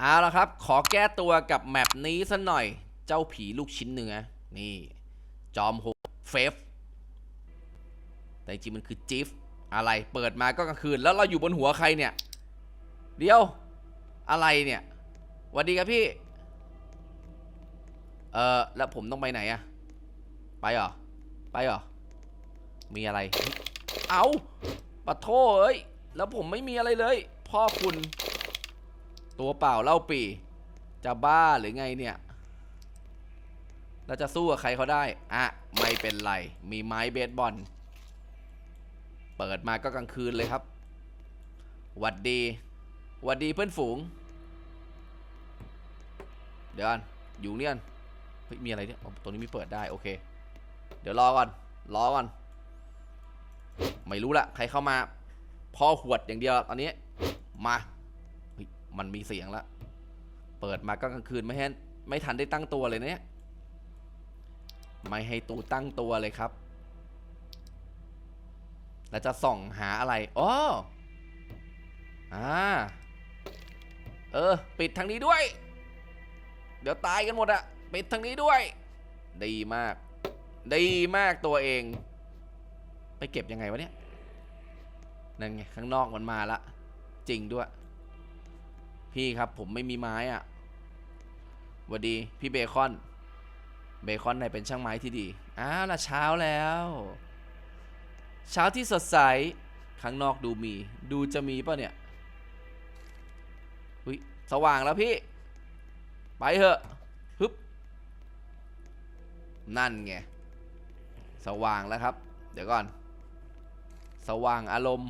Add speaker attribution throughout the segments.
Speaker 1: เอาละครับ ขอแก้ตัวกับแมปนี้สัหน่อย เจ้าผีลูกชิ้นเนื้อ นี่ จอมโหเฟฟ แต่จริงมันคือจิฟ อะไร เปิดมาก็กลางคืน แล้วเราอยู่บนหัวใครเนี่ย เดี๋ยว อะไรเนี่ยสวัสดีครับพี่ เออแล้วผมต้องไปไหนอะไปเหรอ ไปเหรอ มีอะไรเฮ้ยเอาปะโทเอ้ย แล้วผมไม่มีอะไรเลย พ่อคุณ ตัวเปล่าเล่าปีจะบ้าหรือไงเนี่ยแล้วจะสู้กับใครเขาได้ อะ ไม่เป็นไร มีไม้เบสบอล เปิดมาก็กลางคืนเลยครับ หวัดดี หวัดดีเพื่อนฝูง เดี๋ยวก่อนอยู่เนี่ยเฮ้ยมีอะไรเนี่ยตัวนี้ไม่เปิดได้ โอเค เดี๋ยวรอก่อน รอก่อน ไม่รู้ละ ใครเข้ามา พอหวดอย่างเดียวตอนนี้ มา มันมีเสียงละ เปิดมาก็กลางคืนไม่ให้ไม่ทันได้ตั้งตัวเลยนะเนี่ย ไม่ให้ตูตั้งตัวเลยครับ แล้วจะส่องหาอะไรอ๋ออ่า เออ ปิดทางนี้ด้วย เดี๋ยวตายกันหมดอะปิดทางนี้ด้วย ดีมาก ดีมากตัวเอง ไปเก็บยังไงวะเนี่ย นั่นไง ข้างนอกมันมาละ จริงด้วย พี่ครับผมไม่มีไม้อะหวัสดีพี่เบคอน เบคอนไหนเป็นช่างไม้ที่ดี อ้าวละเช้าแล้ว เช้าที่สดใส ข้างนอกดูมี ดูจะมีป่ะเนี่ยอุยสว่างแล้วพี่ ไปเถอะฮึบ นั่นไง สว่างแล้วครับ เดี๋ยวก่อน สว่างอารมณ์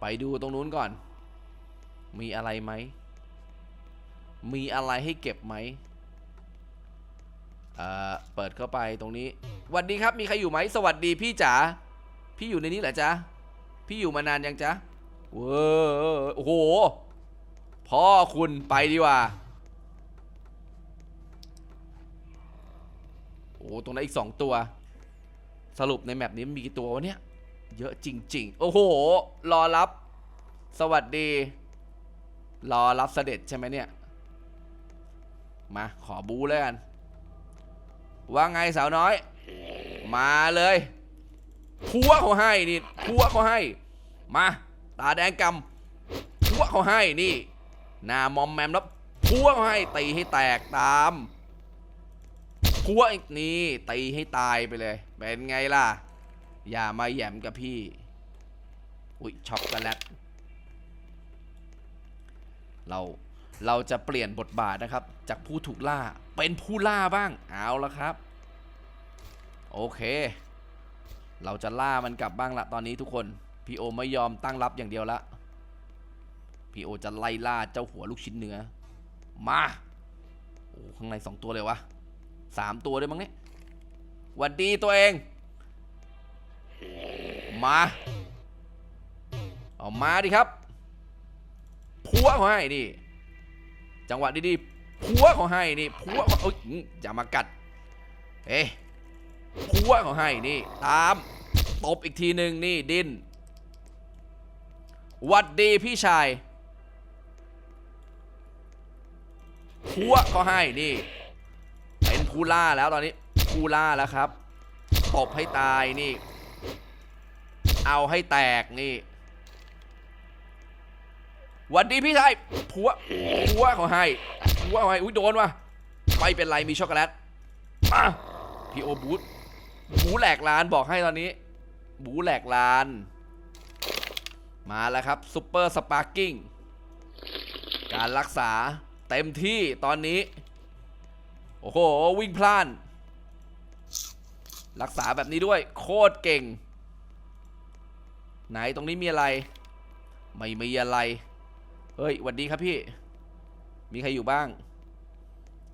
Speaker 1: ไปดูตรงนู้นก่อน มีอะไรไหม มีอะไรให้เก็บไหมเอ่อเปิดเข้าไปตรงนี้สวัสดีครับ มีใครอยู่ไหม สวัสดีพี่จ๋า พี่อยู่ในนี้เหรอจ๊ะ พี่อยู่มานานยังจ๊ะเว้อโอ้โห พ่อคุณไปดีกว่า โอ้ตรงนั้นอีกสองตัว สรุปในแมปนี้มีกี่ตัววะเนี่ย เยอะจริง ๆ โอ้โห รอรับ สวัสดี รอรับเสด็จใช่ไหมเนี่ย มาขอบูเลยกัน ว่าไงสาวน้อย มาเลยพัวเขาให้นี่พัวเขาให้ มา ตาแดงกำพัวเขาให้นี่หน้ามอมแมมแล้วพัวเขาให้ตีให้แตกตามพัวอีกนี่ตีให้ตายไปเลย เป็นไงล่ะ อย่ามาแหยมกับพี่ อุ้ยช็อกโกแลต เราเราจะเปลี่ยนบทบาทนะครับ จากผู้ถูกล่าเป็นผู้ล่าบ้างเอาละครับ โอเค เราจะล่ามันกลับบ้างละตอนนี้ทุกคนพี่โอไม่ยอมตั้งรับอย่างเดียวละพี่โอจะไล่ล่าเจ้าหัวลูกชิ้นเนื้อ มาโอ้ข้างในสองตัวเลยวะสามตัวด้วยมั้งเนี่ยหวัดดีตัวเอง มาเอามาดิครับ พัวเขาให้นี่ จังหวะดีๆพัวเขาให้นี่พัวเขาเอ้ยอย่ามากัด เอ้ยพัวเขาให้นี่ ตามตบอีกทีหนึ่งนี่ดินวัดดีพี่ชายพัวเขาให้นี่ เป็นผู้ล่าแล้วตอนนี้ผู้ล่าแล้วครับตบให้ตายนี่ เอาให้แตกนี่ หวันดีพี่ชายผัวผัวเขาให้ผัวเขาให้อุ้ยโดนว่ะไม่เป็นไรมีช็อกโกแลตมาพี่โอบูทบูแหลกลานบอกให้ตอนนี้บูแหลกลาน มาแล้วครับซุปเปอร์สปาร์กิ้งการรักษาเต็มที่ตอนนี้ โอ้โห วิ่งพลาน รักษาแบบนี้ด้วย โคตรเก่ง ไหนตรงนี้มีอะไร ไม่มีอะไร เฮ้ยหวัสดีครับพี่ มีใครอยู่บ้าง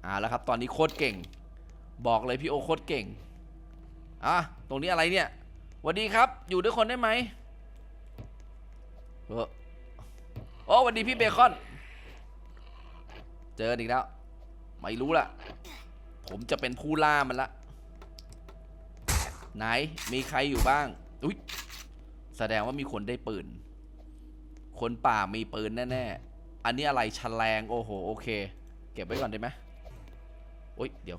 Speaker 1: อ่าแล้วครับตอนนี้โคตรเก่ง บอกเลยพี่โอโคตรเก่งอะตรงนี้อะไรเนี่ยหวัสดีครับ อยู่ด้วยคนได้ไหมเออโอ้หวัสดีพี่เบคอน เจออีกแล้ว ไม่รู้ละผมจะเป็นผู้ล่ามันละ ไหนมีใครอยู่บ้าง อุ้ยแสดงว่ามีคนได้ปืน คนป่ามีปืนแน่ๆ อันนี้อะไรฉลงโอ้โหโอเค เก็บไว้ก่อนได้ไหมโอ๊ยเดี๋ยว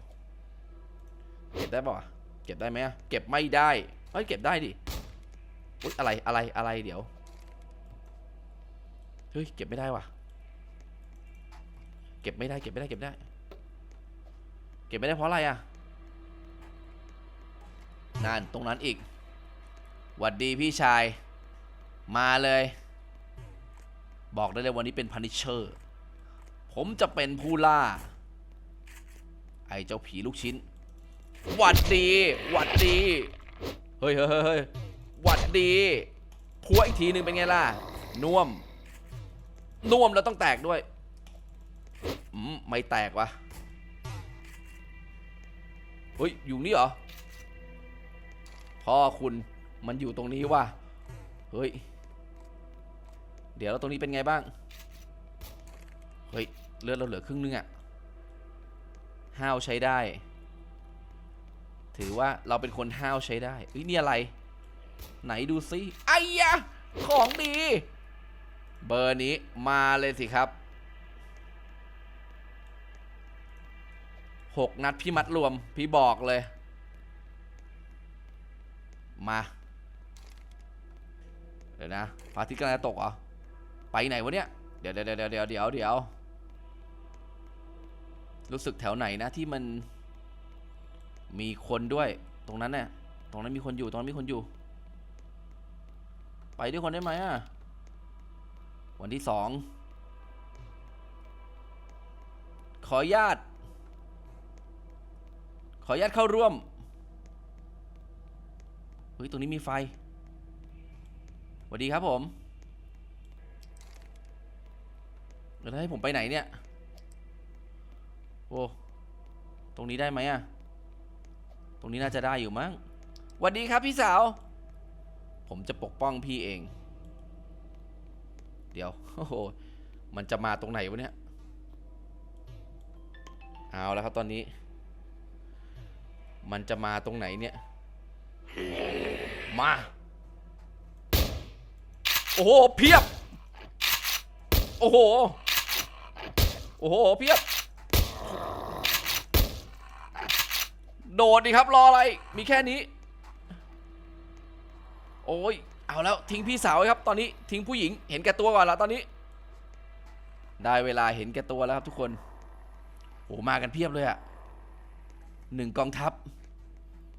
Speaker 1: เก็บได้ป่ะเก็บได้ไหมเก็บไม่ได้เฮ้ยเก็บได้ดิอุ๊ยอะไรอะไรอะไรเดี๋ยว เฮ้ยเก็บไม่ได้ว่ะ เก็บไม่ได้เก็บไม่ได้เก็บไม่ได้ เก็บไม่ได้เพราะอะไรอะนั่นตรงนั้นอีกหวัดดีพี่ชาย มาเลย บอกได้เลยวันนี้เป็นพันิเชอร์ผมจะเป็นผู้ล่า ไอ้เจ้าผีลูกชิ้น หวัดดี หวัดดีเฮ้ยเฮ้ยเฮ้ยเฮ้ยหวัดดีพัวอีกทีหนึ่งเป็นไงล่ะน่วมน่วมแล้วต้องแตกด้วยอืมไม่แตกวะเฮ้ย อยู่นี่เหรอ พ่อคุณมันอยู่ตรงนี้ว่ะ เฮ้ย เดี๋ยวตรงนี้เป็นไงบ้าง เฮ้ย เลือดเราเหลือครึ่งนึงอะห้าวใช้ได้ ถือว่าเราเป็นคนห้าวใช้ได้เฮ้ยนี่อะไร ไหนดูซิไอ้ยะ ของดี เบอร์นี้มาเลยสิครับหกนัดพี่มัดรวม พี่บอกเลย มา เดี๋ยวนะพระอาทิตย์กำลังจะตกเหรอ ไปไหนวะเนี่ย เดี๋ยวเดี๋ยวเดี๋ยวเดี๋ยวเดี๋ยวเดี๋ยวรู้สึกแถวไหนนะที่มันมีคนด้วย ตรงนั้นเนี่ยตรงนั้นมีคนอยู่ ตรงนั้นมีคนอยู่ ไปด้วยคนได้ไหมอะ วันที่สอง ขอญาต ขอญาตเข้าร่วม เฮ้ย ตรงนี้มีไฟ สวัสดีครับผม แล้วให้ผมไปไหนเนี่ย โอ้ ตรงนี้ได้ไหมอะตรงนี้น่าจะได้อยู่มั้งสวัสดีครับพี่สาว ผมจะปกป้องพี่เอง เดี๋ยว โอ้โห มันจะมาตรงไหนวะเนี่ย เอาแล้วครับตอนนี้ มันจะมาตรงไหนเนี่ย มา โอ้โห เพียบ โอ้โห โอ้โหเพียบ โดดดิครับรออะไร มีแค่นี้ โอ้ย เอาแล้วทิ้งพี่สาวครับ ตอนนี้ทิ้งผู้หญิงเห็นแก่ตัวก่อนละตอนนี้ ได้เวลาเห็นแก่ตัวแล้วครับทุกคนโอ้มากันเพียบเลยอะหนึ่งกองทัพ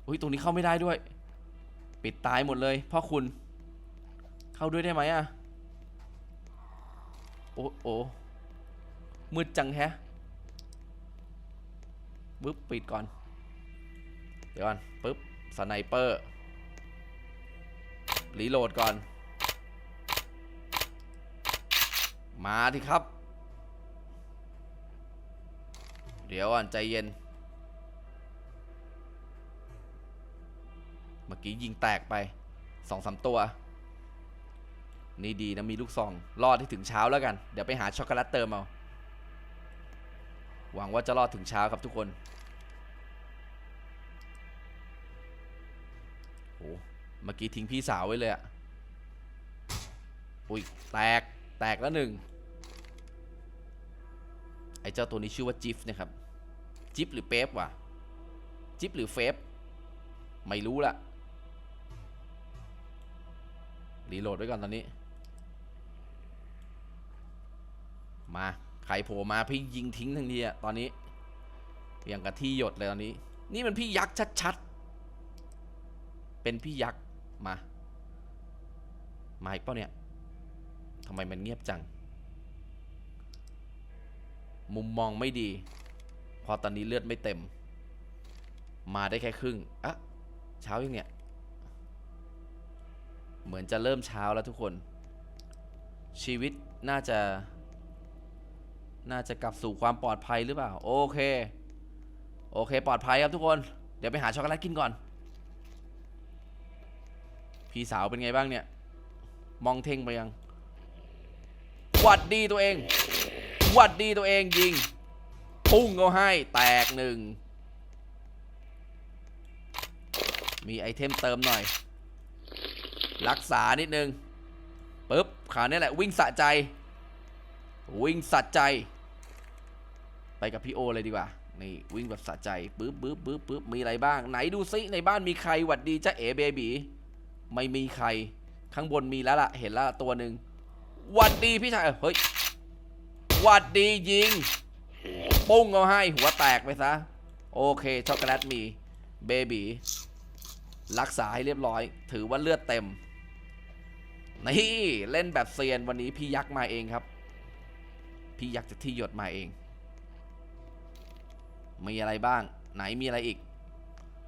Speaker 1: อุ้ยตรงนี้เข้าไม่ได้ด้วย ปิดตายหมดเลยพ่อคุณ เข้าด้วยได้ไหมอะโอ้โอ้ มืดจังแฮะปึ๊บปิดก่อน เดี๋ยวก่อนปึ๊บสไนเปอร์รีโหลดก่อน มาทีครับ เดี๋ยวก่อนใจเย็น เมื่อกี้ยิงแตกไปสองสามตัว นี่ดีนะมีลูกซอง รอดให้ถึงเช้าแล้วกัน เดี๋ยวไปหาช็อกโกแลตเติมเอา หวังว่าจะรอดถึงเช้าครับทุกคนโหเมื่อกี้ทิ้งพี่สาวไว้เลยอะอุ้ยแตกแตกแล้วหนึ่งไอ้เจ้าตัวนี้ชื่อว่าจิฟนะครับจิฟหรือเป๊ปวะจิฟหรือเฟฟไม่รู้ละรีโหลดไว้ก่อนตอนนี้ มา ใครโผล่มาพี่ยิงทิ้งทันทีอะตอนนี้อย่างกับที่หยดเลยตอนนี้ นี่มันพี่ยักษ์ชัดๆ เป็นพี่ยักษ์มา มาอีกเปล่าเนี่ยทำไมมันเงียบจัง มุมมองไม่ดี พอตอนนี้เลือดไม่เต็ม มาได้แค่ครึ่งอะเช้ายังเนี่ย เหมือนจะเริ่มเช้าแล้วทุกคน ชีวิตน่าจะ น่าจะกลับสู่ความปลอดภัยหรือเปล่า โอเค โอเค ปลอดภัยครับทุกคน เดี๋ยวไปหาช็อกโกแลตกินก่อน พี่สาวเป็นไงบ้างเนี่ย มองเท่งไปยัง หวัดดีตัวเอง หวัดดีตัวเองยิง พุ่งเขาให้ แตกหนึ่ง มีไอเทมเติมหน่อย รักษานิดนึง ปึ๊บขานี่แหละวิ่งสะใจ วิ่งสัใจ ไปกับพี่โอเลยดีกว่า นี่วิ่งแบบสะใจปึ๊บปึ๊บปึ๊บปึ๊บมีอะไรบ้าง ไหนดูซิในบ้านมีใครหวัดดีจ้าเอ๋เบบีไม่มีใคร ข้างบนมีแล้วล่ะ เห็นแล้วตัวหนึ่งหวัดดีพี่ชายเอ้ยเฮ้ยหวัดดียิง ปุ้งเอาให้หัวแตกไปซะ โอเคช็อกโกแลตมีเบบีรักษาให้เรียบร้อย ถือว่าเลือดเต็ม นี่ เล่นแบบเซียนวันนี้พี่ยักษ์มาเองครับ พี่ยักษ์จากที่หยดมาเอง มีอะไรบ้าง ไหนมีอะไรอีก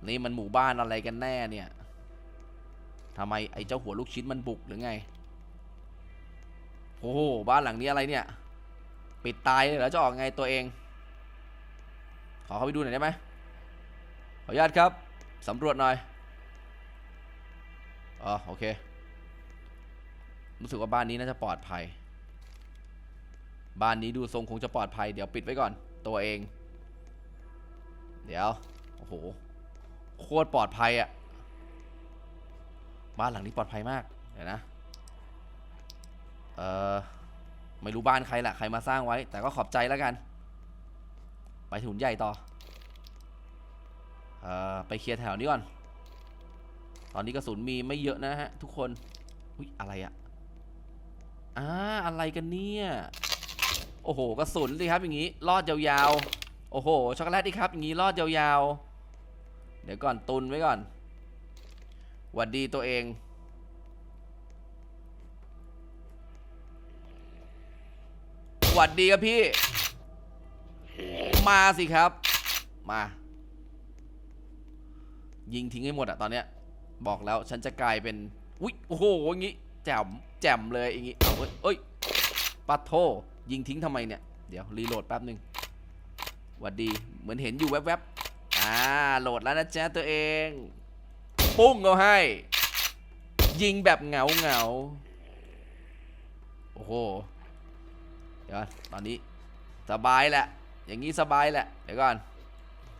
Speaker 1: นี่มันหมู่บ้านอะไรกันแน่เนี่ยทำไมไอ้เจ้าหัวลูกชิ้นมันบุกหรือไง โอ้โห บ้านหลังนี้อะไรเนี่ย ปิดตายเลยเหรอจะออกไงตัวเอง ขอเข้าไปดูหน่อยได้ไหมขออนุญาตครับ สำรวจหน่อย อ๋อ โอเค รู้สึกว่าบ้านนี้น่าจะปลอดภัย บ้านนี้ดูทรงคงจะปลอดภัยเดี๋ยวปิดไว้ก่อน ตัวเอง เดี๋ยว โอ้โห โคตรปลอดภัยอะบ้านหลังนี้ปลอดภัยมาก เดี๋ยวนะ เออไม่รู้บ้านใครแหละใครมาสร้างไว้ แต่ก็ขอบใจแล้วกัน ไปถึงใหญ่ต่อ เออไปเคลียร์แถวนี้ก่อน ตอนนี้กระสุนมีไม่เยอะนะฮะ ทุกคน อุ้ยอะไรอะอ่าอะไรกันเนี่ย โอ้โหกระสุนสิครับอย่างนี้รอดยาวๆโอ้โหช็อกโกแลตดิครับอย่างนี้รอดยาวๆ เดี๋ยวก่อนตุนไว้ก่อนหวัดดีตัวเองหวัดดีครับพี่ มาสิครับ มา ยิงทิ้งให้หมดอะตอนเนี้ย บอกแล้วฉันจะกลายเป็นอุ๊ยโอ้โหอย่างงี้แจ่มแจ่มเลยอย่างงี้เอาเว้ยเอ้ยปัดโท ยิงทิ้งทำไมเนี่ย เดี๋ยวรีโหลดแป๊บหนึ่งหวัดดี เหมือนเห็นอยู่แวบๆ อ่า โหลดแล้วนะจ๊ะตัวเอง ปุ้งเอาให้ ยิงแบบเหงาเหงาๆโอ้โห เดี๋ยวก่อนตอนนี้สบายแหละ อย่างนี้สบายแหละ เดี๋ยวก่อน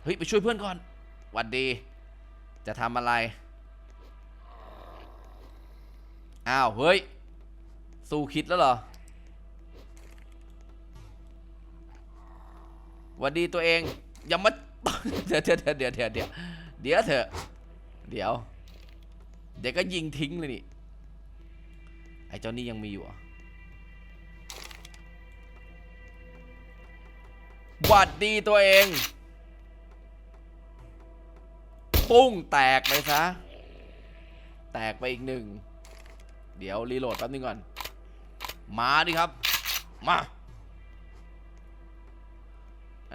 Speaker 1: เฮ้ย ไปช่วยเพื่อนก่อนหวัดดี จะทำอะไร อ้าว เฮ้ย สู้คิดแล้วเหรอ วัดดีตัวเองอย่ามาเดี๋ยวเดี๋ยวเดี๋ยวเดี๋ยวเดี๋ยวเดี๋ยวเถอะเดี๋ยว เดี๋ยวก็ยิงทิ้งเลยนี่ไอ้เจ้านี่ยังมีอยู่หรอวัดดีตัวเองปุ้งแตกไปซะ แตกไปอีกหนึ่ง เดี๋ยวรีโหลดแป๊บนึงก่อน มาดิครับ มา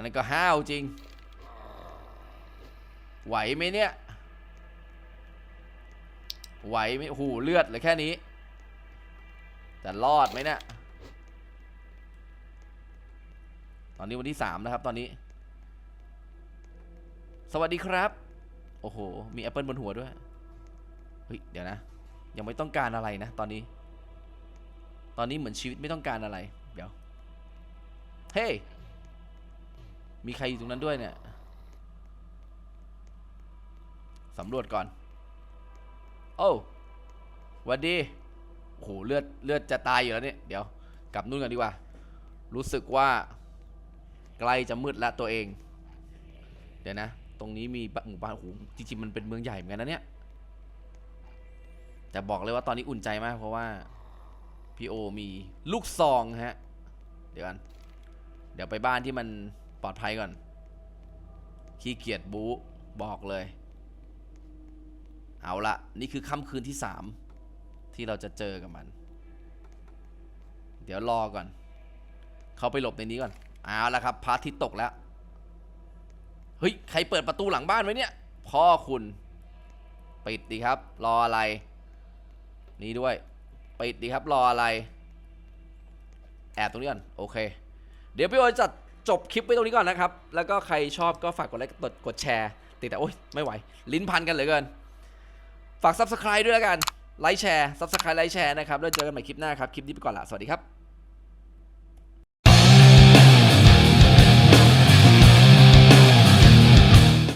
Speaker 1: นนั้นก็ห้าวจริง ไหวไหมเนี่ย ไหวไหมโอ้โหเลือดเหลือแค่นี้จะรอดไหมเนี่ย ตอนนี้วันที่สามนะครับตอนนี้ สวัสดีครับ โอ้โห มีแอปเปิลบนหัวด้วย เฮ้ย เดี๋ยวนะ ยังไม่ต้องการอะไรนะ ตอนนี้ ตอนนี้เหมือนชีวิตไม่ต้องการอะไร เดี๋ยว เฮ้ย มีใครอยู่ตรงนั้นด้วยเนี่ยสำรวจก่อน โอ้วัสดี โอ้โห เลือด เลือดจะตายอยู่แล้วเนี่ย เดี๋ยว กลับนู่นกันดีกว่า รู้สึกว่า ใกล้จะมืดแล้วตัวเอง เดี๋ยวนะ ตรงนี้มีหมู่บ้าน โอ้โห จริงๆ มันเป็นเมืองใหญ่เหมือนกันนะเนี่ย แต่บอกเลยว่าตอนนี้อุ่นใจมาก เพราะว่า พี่โอมีลูกซองฮะ เดี๋ยวกัน เดี๋ยวไปบ้านที่มัน ปลอดภัยก่อนขี้เกียจบูบอกเลย เอาละนี่คือค่ำคืนที่สามที่เราจะเจอกับมัน เดี๋ยวรอก่อน เขาไปหลบในนี้ก่อน เอาละครับพระอาทิตย์ตกแล้ว เฮ้ย ใครเปิดประตูหลังบ้านไว้เนี่ย พ่อคุณ ปิดดีครับ รออะไร นี่ด้วย ปิดดีครับ รออะไร แอบตรงนี้ก่อน โอเค เดี๋ยวพี่โอจะ จบคลิปไว้ตรงนี้ก่อนนะครับ แล้วก็ใครชอบก็ฝากกดไลค์กดกดแชร์ติดแต่โอ๊ยไม่ไหว ลิ้นพันกันเหลือเกิน ฝาก subscribe ด้วยแล้วกัน ไลค์แชร์ subscribe ไลค์แชร์นะครับ แล้วเจอกันใหม่คลิปหน้าครับ คลิปนี้ไปก่อนละ สวัสดีครับ